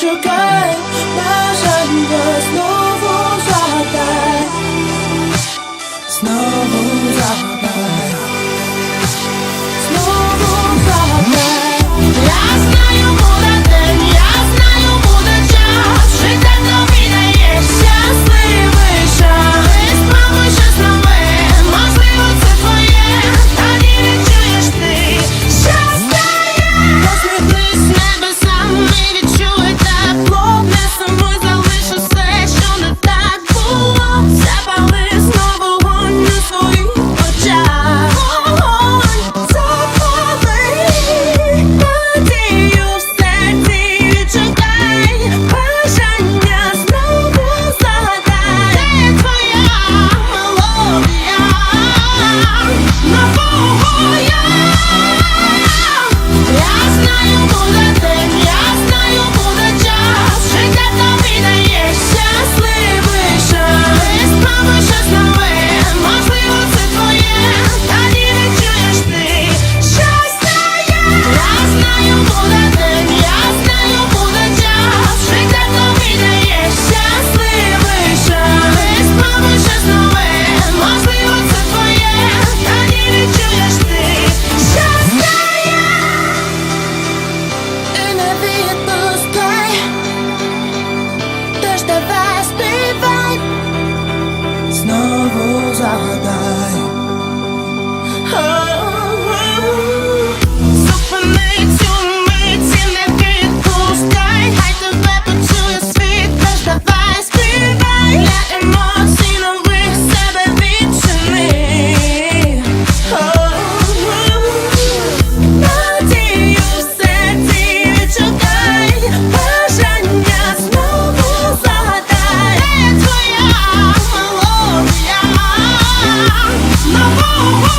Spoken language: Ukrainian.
шукай, бажання знову загадай. Знову загадай.